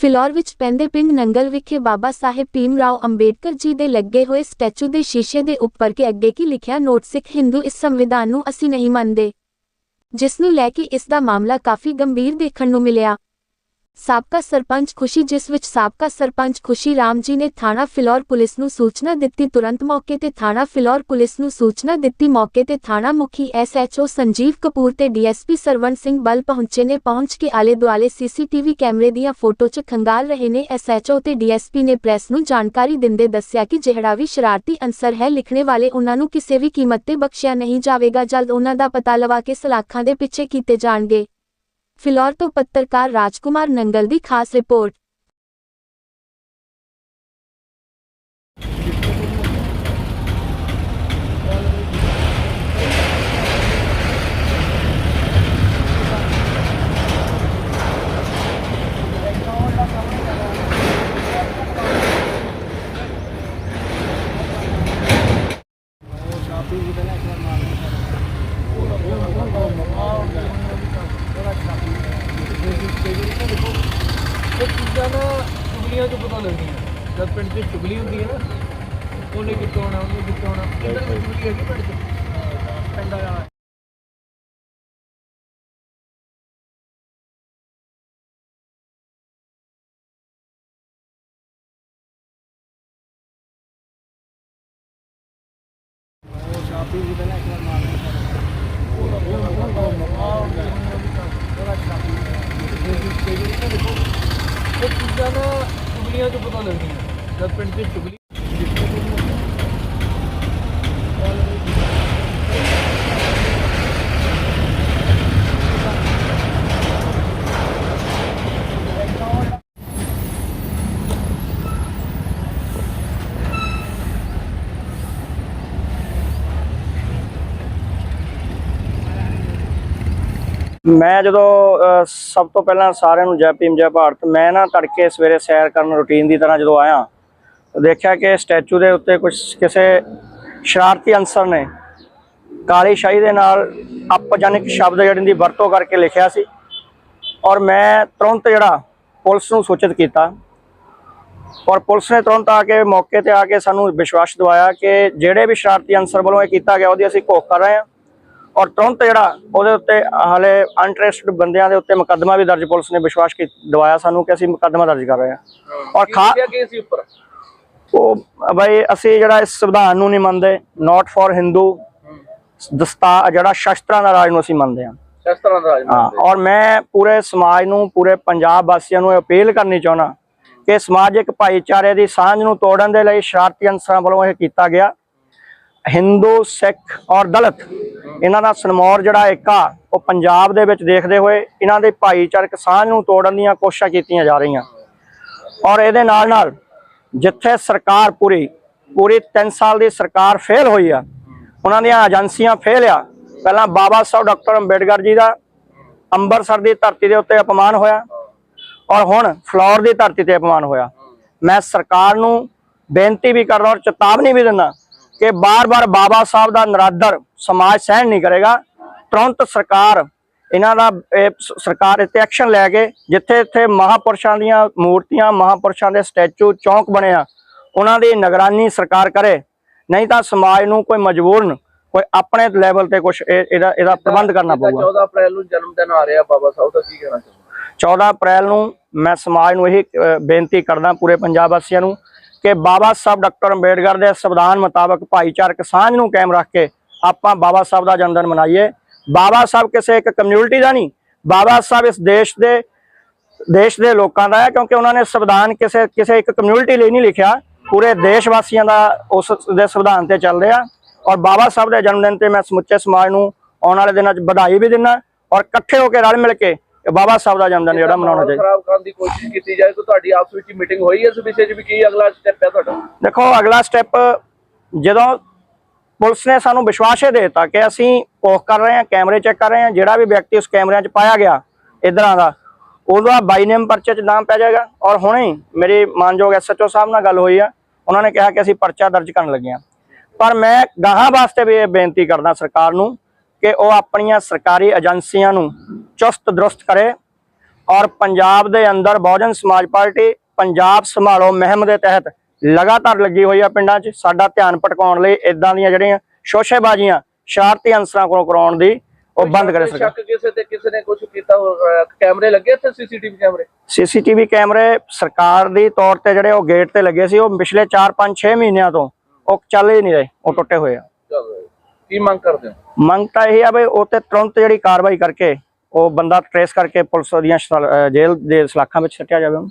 ਫਿਲੌਰ ਵਿੱਚ ਪੈਂਦੇ ਪਿੰਡ ਨੰਗਲ ਵਿਖੇ ਬਾਬਾ ਸਾਹਿਬ ਭੀਮ ਰਾਓ ਅੰਬੇਡਕਰ ਜੀ ਦੇ ਲੱਗੇ ਹੋਏ ਸਟੈਚੂ ਦੇ ਸ਼ੀਸ਼ੇ ਦੇ ਉੱਪਰ ਕੇ ਅੱਗੇ ਕੀ ਲਿਖਿਆ, ਨੋਟ ਸਿੱਖ ਹਿੰਦੂ ਇਸ ਸੰਵਿਧਾਨ ਨੂੰ ਅਸੀਂ ਨਹੀਂ ਮੰਨਦੇ। ਜਿਸ ਨੂੰ ਲੈ ਕੇ ਇਸ ਦਾ ਮਾਮਲਾ ਕਾਫੀ ਗੰਭੀਰ ਦੇਖਣ ਨੂੰ ਮਿਲਿਆ। ਸਾਬਕਾ ਸਰਪੰਚ ਖੁਸ਼ੀ, ਜਿਸ ਵਿੱਚ ਸਾਬਕਾ ਸਰਪੰਚ ਖੁਸ਼ੀ ਰਾਮ ਜੀ ਨੇ ਥਾਣਾ ਫਿਲੌਰ ਪੁਲਿਸ ਨੂੰ ਸੂਚਨਾ ਦਿੱਤੀ, ਤੁਰੰਤ ਮੌਕੇ ਤੇ ਥਾਣਾ ਫਿਲੌਰ ਪੁਲਿਸ ਨੂੰ ਸੂਚਨਾ ਦਿੱਤੀ। ਮੌਕੇ ਤੇ ਥਾਣਾ ਮੁਖੀ ਐਸਐਚਓ ਸੰਜੀਵ ਕਪੂਰ ਤੇ ਡੀਐਸਪੀ ਸਰਵਣ ਸਿੰਘ ਬਲ ਪਹੁੰਚੇ ਨੇ। ਪਹੁੰਚ ਕੇ ਆਲੇ ਦੁਆਲੇ ਸੀਸੀਟੀਵੀ ਕੈਮਰੇ ਦੀਆਂ ਫੋਟੋ 'ਚ ਖੰਗਾਲ ਰਹੇ ਨੇ। ਐਸਐਚਓ ਤੇ ਡੀਐਸਪੀ ਨੇ ਪ੍ਰੈਸ ਨੂੰ ਜਾਣਕਾਰੀ ਦਿੰਦੇ ਦੱਸਿਆ ਕਿ ਜਿਹੜਾ ਵੀ ਸ਼ਰਾਰਤੀ ਅਨਸਰ ਹੈ, ਲਿਖਣੇ ਵਾਲੇ ਉਹਨਾਂ ਨੂੰ ਕਿਸੇ ਵੀ ਕੀਮਤ ਤੇ ਬਖਸ਼ਿਆ ਨਹੀਂ ਜਾਵੇਗਾ। ਜਲਦ ਉਹਨਾਂ ਦਾ ਪਤਾ ਲਵਾ ਕੇ ਸਲਾਖਾਂ ਦੇ ਪਿੱਛੇ ਕੀਤੇ ਜਾਣਗੇ। ਫਿਲੌਰ ਤੋਂ ਪੱਤਰਕਾਰ ਰਾਜਕੁਮਾਰ ਨੰਗਲ ਦੀ ਖਾਸ ਰਿਪੋਰਟ। ਚੀਜ਼ਾਂ ਨਾ ਚੁਗਲੀਆਂ ਤੋਂ ਪਤਾ ਲੱਗਦੀਆਂ। ਜਦ ਪਿੰਡ 'ਚ ਚੁਗਲੀ ਹੁੰਦੀ ਹੈ ਨਾ ਉਹਨੇ ਕਿੱਥੋਂ ਆਉਣਾ ਉਹਨੇ ਕਿੱਥੋਂ ਆਉਣਾ। ਇੱਧਰ ਵੀ ਚੁਗਲੀ ਹੈਗੀ ਪਿੰਡ 'ਚ? ਪਿੰਡ ਆ ਇਹ ਚੀਜ਼ਾਂ ਨਾ ਚੁਗਲੀਆਂ ਤੋਂ ਪਤਾ ਲੱਗਦੀਆਂ ਜਦ ਪਿੰਡ ਦੀ ਚੁਗਲੀ ਮੈਂ ਜਦੋਂ ਸਭ ਤੋਂ ਪਹਿਲਾਂ ਸਾਰਿਆਂ ਨੂੰ ਜੈ ਭੀਮ, ਜੈ ਭਾਰਤ, ਮੈਂ ਨਾ ਤੜਕੇ ਸਵੇਰੇ ਸੈਰ ਕਰਨ ਰੁਟੀਨ ਦੀ ਤਰ੍ਹਾਂ ਜਦੋਂ ਆਇਆ, ਦੇਖਿਆ ਕਿ ਸਟੈਚੂ ਦੇ ਉੱਤੇ ਕੁਝ ਕਿਸੇ ਸ਼ਰਾਰਤੀ ਅਨਸਰ ਨੇ ਕਾਲੀ ਸ਼ਾਹੀ ਦੇ ਨਾਲ ਅਪਜਨਕ ਸ਼ਬਦ ਜਿਹੜੇ ਦੀ ਵਰਤੋਂ ਕਰਕੇ ਲਿਖਿਆ ਸੀ ਔਰ ਮੈਂ ਤੁਰੰਤ ਜਿਹੜਾ ਪੁਲਿਸ ਨੂੰ ਸੂਚਿਤ ਕੀਤਾ ਔਰ ਪੁਲਿਸ ਨੇ ਤੁਰੰਤ ਆ ਕੇ ਮੌਕੇ ਤੇ ਆ ਕੇ ਸਾਨੂੰ ਵਿਸ਼ਵਾਸ ਦਿਵਾਇਆ ਕਿ ਜਿਹੜੇ ਵੀ ਸ਼ਰਾਰਤੀ ਅਨਸਰ ਵੱਲੋਂ ਇਹ ਕੀਤਾ ਗਿਆ, ਉਹਦੀ ਅਸੀਂ ਘੋਖ ਕਰ ਰਹੇ ਹਾਂ। ਔਰ ਤੁਰੰਤ ਜਿਹੜਾ ਉਹਦੇ ਉੱਤੇ ਹਾਲੇ ਅਨਟਰਸਟਡ ਬੰਦਿਆਂ ਦੇ ਉੱਤੇ ਮੁਕੱਦਮਾ ਵੀ ਦਰਜ ਪੁਲਿਸ ਨੇ ਵਿਸ਼ਵਾਸ ਕੀ ਦਵਾਇਆ ਸਾਨੂੰ ਕਿ ਅਸੀਂ ਮੁਕੱਦਮਾ ਦਰਜ ਕਰ ਰਹੇ ਹਾਂ। ਔਰ ਖਾ ਉੱਪਰ? ਉਹ ਬਈ ਅਸੀਂ ਜਿਹੜਾ ਇਸ ਸੰਵਿਧਾਨ ਨੂੰ ਨਹੀਂ ਮੰਨਦੇ ਨਾਟ ਫॉर ਹਿੰਦੂ ਦਸਤਾ ਜਿਹੜਾ ਸ਼ਸਤਰਾਂ ਦਾ ਰਾਜ ਨੂੰ ਅਸੀਂ ਮੰਨਦੇ ਹਾਂ। ਸ਼ਸਤਰਾਂ ਦਾ ਰਾਜ ਹਾਂ ਔਰ ਮੈਂ ਪੂਰੇ ਸਮਾਜ ਨੂੰ ਪੂਰੇ ਪੰਜਾਬ ਵਾਸੀਆਂ ਨੂੰ ਅਪੀਲ ਕਰਨੀ ਚਾਹੁੰਦਾ ਕਿ ਸਮਾਜਿਕ ਭਾਈਚਾਰੇ ਦੀ ਸਾਂਝ ਨੂੰ ਤੋੜਨ ਦੇ ਲਈ ਸ਼ਰਾਰਤੀ ਅਨਸਰਾਂ ਵੱਲੋਂ ਇਹ ਕੀਤਾ ਗਿਆ। ਹਿੰਦੂ ਸਿੱਖ ਔਰ ਦਲਿਤ ਇਹਨਾਂ ਦਾ ਸਨਮੌਰ ਜਿਹੜਾ ਏਕਾ, ਉਹ ਪੰਜਾਬ ਦੇ ਵਿੱਚ ਦੇਖਦੇ ਹੋਏ ਇਹਨਾਂ ਦੇ ਭਾਈਚਾਰਕ ਸਾਂਝ ਨੂੰ ਤੋੜਨ ਦੀਆਂ ਕੋਸ਼ਿਸ਼ਾਂ ਕੀਤੀਆਂ ਜਾ ਰਹੀਆਂ। ਔਰ ਇਹਦੇ ਨਾਲ ਨਾਲ ਜਿੱਥੇ ਸਰਕਾਰ ਪੂਰੀ ਪੂਰੀ 3 ਸਾਲ ਦੀ ਸਰਕਾਰ ਫੇਲ ਹੋਈ ਆ, ਉਹਨਾਂ ਦੀਆਂ ਏਜੰਸੀਆਂ ਫੇਲ ਆ, ਪਹਿਲਾਂ ਬਾਬਾ ਸਾਹਿਬ ਡਾਕਟਰ ਅੰਬੇਡਕਰ ਜੀ ਦਾ ਅੰਮ੍ਰਿਤਸਰ ਦੀ ਧਰਤੀ ਦੇ ਉੱਤੇ ਅਪਮਾਨ ਹੋਇਆ ਔਰ ਹੁਣ ਫਲੋਰ ਦੀ ਧਰਤੀ ਤੇ ਅਪਮਾਨ ਹੋਇਆ। ਮੈਂ ਸਰਕਾਰ ਨੂੰ ਬੇਨਤੀ ਵੀ ਕਰਦਾ ਔਰ ਚੇਤਾਵਨੀ ਵੀ ਦਿੰਦਾ ਕਿ ਬਾਰ-ਬਾਰ ਬਾਬਾ ਸਾਹਿਬ ਦਾ ਨਰਾਦਰ ਸਮਾਜ ਸਹਿਣ ਨਹੀਂ ਕਰੇਗਾ। ਤੁਰੰਤ ਸਰਕਾਰ ਇਹਨਾਂ ਦਾ ਸਰਕਾਰ ਇੱਥੇ ਐਕਸ਼ਨ ਲੈ ਕੇ ਜਿੱਥੇ ਇੱਥੇ ਮਹਾਪੁਰਸ਼ਾਂ ਦੀਆਂ ਮੂਰਤੀਆਂ ਮਹਾਪੁਰਸ਼ਾਂ ਦੇ ਸਟੈਚੂ ਚੌਂਕ ਬਣੇ ਆ ਉਹਨਾਂ ਦੀ ਨਿਗਰਾਨੀ ਸਰਕਾਰ ਕਰੇ। ਨਹੀਂ ਤਾਂ ਸਮਾਜ ਨੂੰ ਕੋਈ ਮਜਬੂਰਨ ਕੋਈ ਆਪਣੇ ਲੈਵਲ ਤੇ ਕੁਝ ਇਹਦਾ ਇਹਦਾ ਪ੍ਰਬੰਧ ਕਰਨਾ ਪਊਗਾ। 14 ਅਪ੍ਰੈਲ ਨੂੰ ਜਨਮ ਦਿਨ ਆ ਰਿਹਾ ਬਾਬਾ ਸਾਹਿਬ ਦਾ ਕੀ ਕਹਿਣਾ ਚਾਹੁੰਦੇ 14 ਅਪ੍ਰੈਲ ਨੂੰ ਮੈਂ ਸਮਾਜ ਨੂੰ ਇਹ ਬੇਨਤੀ ਕਰਦਾ ਪੂਰੇ ਪੰਜਾਬ ਵਾਸੀਆਂ ਨੂੰ ਕਿ ਬਾਬਾ ਸਾਹਿਬ ਡਾਕਟਰ ਅੰਬੇਡਕਰ ਦੇ ਸੰਵਿਧਾਨ ਮੁਤਾਬਕ ਭਾਈਚਾਰਕ ਸਾਂਝ ਨੂੰ ਕਾਇਮ ਰੱਖ ਕੇ ਆਪਾਂ ਬਾਬਾ ਸਾਹਿਬ ਦਾ ਜਨਮ ਦਿਨ ਮਨਾਈਏ। ਬਾਬਾ ਸਾਹਿਬ ਕਿਸੇ ਇੱਕ ਕਮਿਊਨਿਟੀ ਦਾ ਨਹੀਂ, ਬਾਬਾ ਸਾਹਿਬ ਇਸ ਦੇਸ਼ ਦੇ ਦੇਸ਼ ਦੇ ਲੋਕਾਂ ਦਾ ਹੈ ਕਿਉਂਕਿ ਉਹਨਾਂ ਨੇ ਸੰਵਿਧਾਨ ਕਿਸੇ ਕਿਸੇ ਇੱਕ ਕਮਿਊਨਿਟੀ ਲਈ ਨਹੀਂ ਲਿਖਿਆ। ਪੂਰੇ ਦੇਸ਼ ਵਾਸੀਆਂ ਦਾ ਉਸ ਦੇ ਸੰਵਿਧਾਨ ਤੇ ਚੱਲਦੇ ਆ ਔਰ ਬਾਬਾ ਸਾਹਿਬ ਦੇ ਜਨਮ ਦਿਨ ਤੇ ਮੈਂ ਸਮੁੱਚੇ ਸਮਾਜ ਨੂੰ ਆਉਣ ਵਾਲੇ ਦਿਨਾਂ 'ਚ ਵਧਾਈ ਵੀ ਦਿੰਦਾ। ਔਰ ਇਕੱਠੇ ਹੋ ਕੇ ਰਲ ਮਿਲ ਕੇ ਬਾਬਾ ਸਾਹਿਬ ਦਾ ਜਨਮ ਦਿਨ ਜਿਹੜਾ ਮਨਾਉਣਾ ਚਾਹੀਦਾ। ਖਰਾਬ ਕਰਨ ਦੀ ਕੋਸ਼ਿਸ਼ ਕੀਤੀ ਜਾਏ ਤਾਂ ਤੁਹਾਡੀ ਆਪਸ ਵਿੱਚ ਮੀਟਿੰਗ ਹੋਈ ਹੈ ਇਸ ਵਿਸ਼ੇ 'ਚ ਵੀ ਕੀ ਅਗਲਾ ਸਟੈਪ ਹੈ ਤੁਹਾਡਾ? ਦੇਖੋ ਅਗਲਾ ਸਟੈਪ ਜਦੋਂ ਪੁਲਿਸ ਨੇ ਸਾਨੂੰ ਵਿਸ਼ਵਾਸ ਇਹ ਦਿੱਤਾ ਕਿ ਅਸੀਂ ਪੋਖ ਕਰ ਰਹੇ ਹਾਂ ਕੈਮਰੇ ਚੈੱਕ ਕਰ ਰਹੇ ਹਾਂ ਜਿਹੜਾ ਵੀ ਵਿਅਕਤੀ ਉਸ ਕੈਮਰਿਆਂ 'ਚ ਪਾਇਆ ਗਿਆ ਇਧਰਾਂ ਦਾ ਉਹਦਾ ਬਾਈ ਨੇਮ ਪਰਚੇ 'ਚ ਨਾਮ ਪੈ ਜਾਏਗਾ। ਔਰ ਹੁਣੇ ਮੇਰੀ ਮਾਨਯੋਗ ਐਸਐਚਓ ਸਾਹਿਬ ਨਾਲ ਗੱਲ ਹੋਈ ਆ। ਉਹਨਾਂ ਨੇ ਕਿਹਾ ਕਿ ਅਸੀਂ ਪਰਚਾ ਦਰਜ ਕਰਨ ਲੱਗੇ ਹਾਂ। ਪਰ ਮੈਂ ਗਾਹਾਂ ਵਾਸਤੇ ਵੀ ਇਹ ਬੇਨਤੀ ਕਰਦਾ ਸਰਕਾਰ ਨੂੰ ਕਿ ਉਹ ਆਪਣੀਆਂ ਸਰਕਾਰੀ ਏਜੰਸੀਆਂ ਨੂੰ ਚੁਸਤ ਦਰੁਸਤ ਕਰੇ ਔਰ ਪੰਜਾਬ ਦੇ ਅੰਦਰ ਬਹੁਜਨ ਸਮਾਜ ਪਾਰਟੀ ਪੰਜਾਬ ਸੰਭਾਲੋ ਮੁਹਿੰਮ ਦੇ ਤਹਿਤ ਲਗਾਤਾਰ ਲੱਗੀ ਹੋਈ ਆ ਪਿੰਡਾਂ 'ਚ ਸਾਡਾ ਧਿਆਨ ਭਟਕਾਉਣ ਲਈ ਇਦਾਂ ਦੀਆਂ ਜਿਹੜੀਆਂ ਸ਼ੋਸ਼ੇਬਾਜ਼ੀਆਂ ਸ਼ਰਾਰਤੀ ਅੰਸਰਾਂ ਕੋਲੋਂ ਕਰਾਉਣ ਦੀ ਉਹ ਬੰਦ ਕਰੇ ਸ਼ੱਕ ਕਿਸੇ ਤੇ ਕਿਸੇ ਨੇ ਕੁਝ ਕੀਤਾ? ਕੈਮਰੇ ਲੱਗੇ ਇੱਥੇ ਸੀਸੀਟੀਵੀ ਕੈਮਰੇ ਸੀਸੀਟੀਵੀ ਕੈਮਰੇ ਸਰਕਾਰ ਦੀ ਤੌਰ ਤੇ ਜਿਹੜੇ ਉਹ ਗੇਟ ਤੇ ਲੱਗੇ ਸੀ ਉਹ ਪਿਛਲੇ 4 5 6 ਮਹੀਨਿਆਂ ਤੋਂ ਉਹ ਚੱਲ ਹੀ ਨਹੀਂ ਰਹੇ ਉਹ ਟੁੱਟੇ ਹੋਏ ਆ। ਕੀ ਮੰਗ ਕਰਦੇ ਹੋ ਮੰਗ ਤਾਂ ਇਹ ਆ ਵੀ ਉਹ ਤੇ ਤੁਰੰਤ ਜਿਹੜੀ ਕਾਰਵਾਈ ਕਰਕੇ ਉਹ ਬੰਦਾ ਟਰੇਸ ਕਰਕੇ ਪੁਲਿਸ ਦੀਆਂ ਜੇਲ੍ਹ ਦੇ ਸਲਾਖਾਂ ਵਿੱਚ ਸੱਟਿਆ ਜਾਵੇ ਉਹਨੂੰ।